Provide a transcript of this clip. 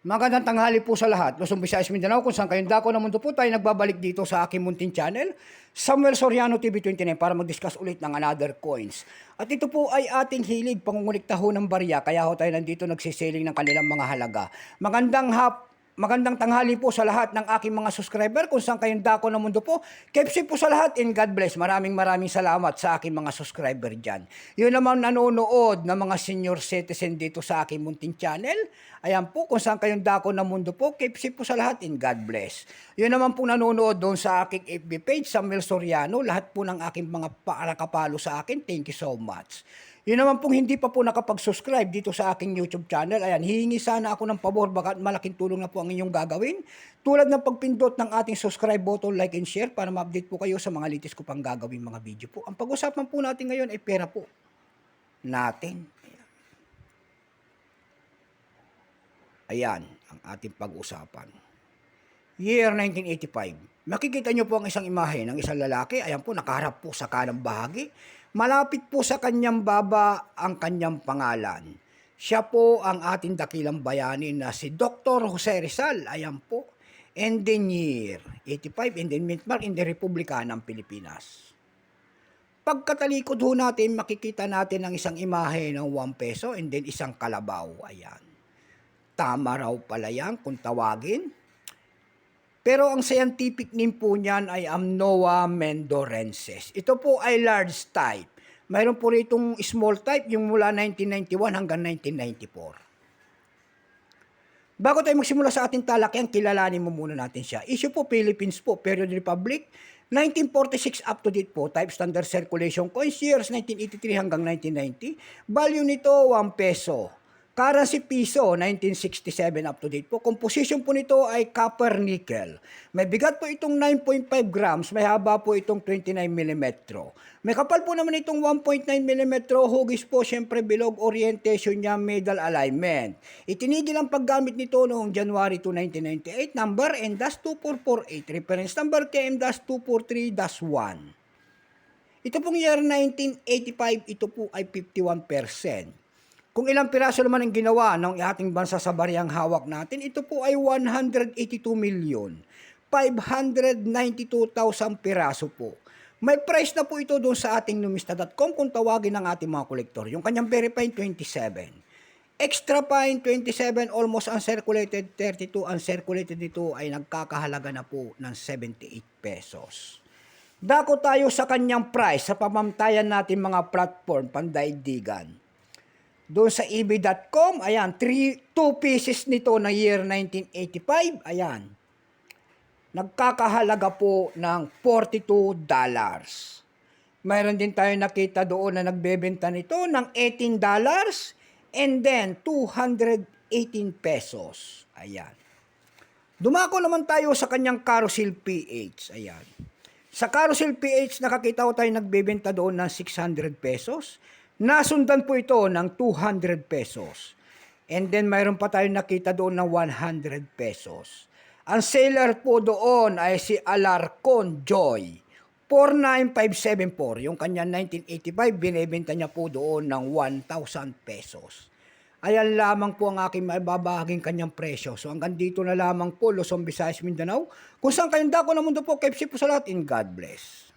Magandang tanghali po sa lahat. Luzon, Visayas, Mindanao, kung saan kayong dako na mundo po tayo nagbabalik dito sa aking munting channel, Samuel Soriano TV29 para mag-discuss ulit ng another coins. At ito po ay ating hilig pangungulikta ho ng barya, kaya ho tayo nandito nagsiseling ng kanilang mga halaga. Magandang hap Magandang tanghali po sa lahat ng aking mga subscriber kung saan kayong dako ng mundo po. Keep safe po sa lahat and God bless. Maraming maraming salamat sa aking mga subscriber dyan. Yun naman nanonood ng mga senior citizen dito sa aking munting channel. Ayan po kung saan kayong dako ng mundo po. Keep safe po sa lahat and God bless. Yun naman po nanonood doon sa aking FB page, Samuel Soriano. Lahat po ng aking mga parakapalo sa akin. Thank you so much. Yun naman pong hindi pa po nakapag-subscribe dito sa aking YouTube channel. Ayan, hihingi sana ako ng pabor baka malaking tulong na po ang inyong gagawin. Tulad ng pagpindot ng ating subscribe button, like and share para ma-update po kayo sa mga latest ko pang gagawin mga video po. Ang pag-usapan po natin ngayon ay pera po. Natin. Ayan. Ang ating pag-usapan. Year 1985. Makikita nyo po ang isang imahe ng isang lalaki. Ayan po, nakaharap po sa kanang bahagi. Malapit po sa kanyang baba ang kanyang pangalan. Siya po ang ating dakilang bayani na si Dr. Jose Rizal. Ayan po. And then year 85 and then mint mark in the Republika ng Pilipinas. Pagkatalikod ho natin, makikita natin ang isang imahe ng 1 peso and then isang kalabaw. Ayan. Tama raw pala yan kung tawagin. Pero ang scientific name po niyan ay Amnoa mendorensis. Ito po ay large type. Mayroon po ritong small type yung mula 1991 hanggang 1994. Bago tayo magsimula sa ating talakyan, kilalanin mo muna natin siya. Issue po Philippines po, Period Republic, 1946 up to date po, type standard circulation coins, years 1983 hanggang 1990. Value nito, 1 peso. Currency piso, 1967 up to date po. Composition po nito ay copper nickel. May bigat po itong 9.5 grams, may haba po itong 29 mm. May kapal po naman itong 1.9 mm, hugis po syempre bilog orientation niya middle alignment. Itinigil ang paggamit nito noong January 2, 1998, number N-2448, reference number KM-243-1. Ito pong year 1985, ito po ay 51%. Kung ilang piraso naman ang ginawa ng ating bansa sa bariyang hawak natin, ito po ay 182 million. 592,000 piraso po. May price na po ito doon sa ating numista.com kung tawagin ng ating mga kolektor. Yung kanyang verifying 27. Extra fine 27, almost uncirculated 32. Uncirculated dito ay nagkakahalaga na po ng 78 pesos. Dako tayo sa kanyang price sa pamamtayan natin mga platform pandaigdigan doon sa ebay.com, ayan, 3, 2 pieces nito na year 1985, ayan. Nagkakahalaga po ng 42 dollars. Mayroon din tayo nakita doon na nagbebenta nito ng 18 dollars and then 218 pesos. Ayan. Dumako naman tayo sa kanyang Carousel PH. Ayan. Sa Carousel PH, nakakita ko tayo nagbebenta doon ng 600 pesos. Nasundan po ito ng 200 pesos. And then mayroon pa tayong nakita doon ng 100 pesos. Ang seller po doon ay si Alarcon Joy. 49574. Yung kanya 1985, binibenta niya po doon ng 1,000 pesos. Ayan lamang po ang aking maibabahaging kanyang presyo. So hanggang dito na lamang po, Luzon, Visayas, Mindanao. Kung saan kayong dako na mundo po, safe po sa lahat in God bless.